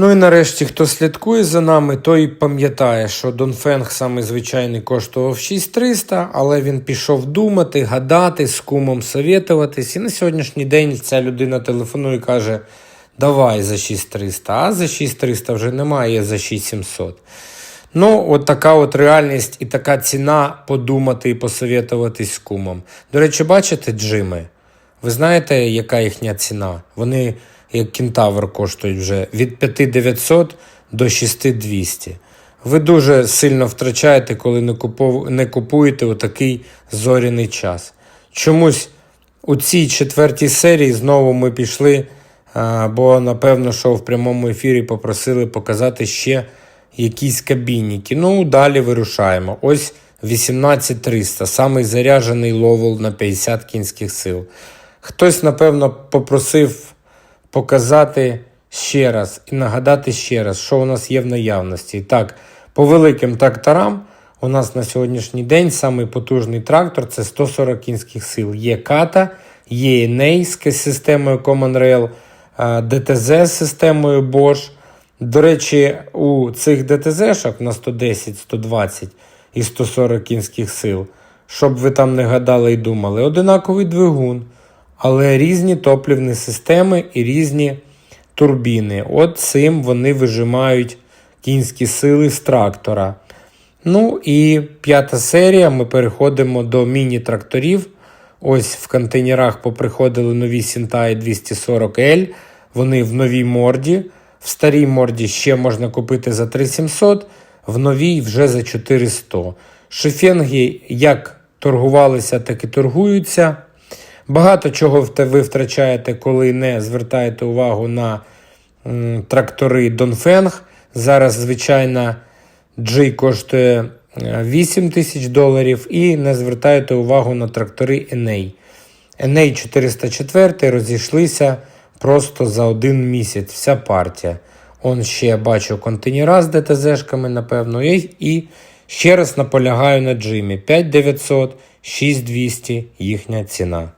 Ну і нарешті, хто слідкує за нами, той пам'ятає, що Донфенг саме звичайний коштував 6300, але він пішов думати, гадати, з кумом совєтуватись. І на сьогоднішній день ця людина телефонує і каже: давай за 6300, а за 6300 вже немає, за 6700. Ну, от така от реальність і така ціна подумати і посовєтуватись з кумом. До речі, бачите джими? Ви знаєте, яка їхня ціна? Вони як кентавр коштують вже від 5900 до 6200. Ви дуже сильно втрачаєте, коли не, купов... не купуєте у такий зоряний час. Чомусь у цій четвертій серії знову ми пішли, бо напевно, що в прямому ефірі попросили показати ще якісь кабінники. Ну, далі вирушаємо. Ось 18300, самий заряджений ловол на 50 кінських сил. Хтось, напевно, попросив показати ще раз і нагадати ще раз, що у нас є в наявності. Так, по великим тракторам у нас на сьогоднішній день самий потужний трактор це 140 кінських сил. Є ката, є Еней з системою Common Rail, ДТЗ з системою Bosch. До речі, у цих ДТЗ-шок на 110, 120 і 140 кінських сил, щоб ви там не гадали і думали, одинаковий двигун, але різні топливні системи і різні турбіни. От цим вони вижимають кінські сили з трактора. Ну і п'ята серія. Ми переходимо до міні-тракторів. Ось в контейнерах поприходили нові Сінтай 240L. Вони в новій морді. В старій морді ще можна купити за 3700, в новій вже за 400. Шифенги як торгувалися, так і торгуються. Багато чого ви втрачаєте, коли не звертаєте увагу на трактори Донфенг. Зараз, звичайно, G коштує е, 8 тисяч доларів і не звертаєте увагу на трактори NA. NA 404 розійшлися просто за один місяць, вся партія. Он ще бачу контейнера з ДТЗ-шками, напевно, і, і ще раз наполягаю на джимі. 5900, 6200 їхня ціна.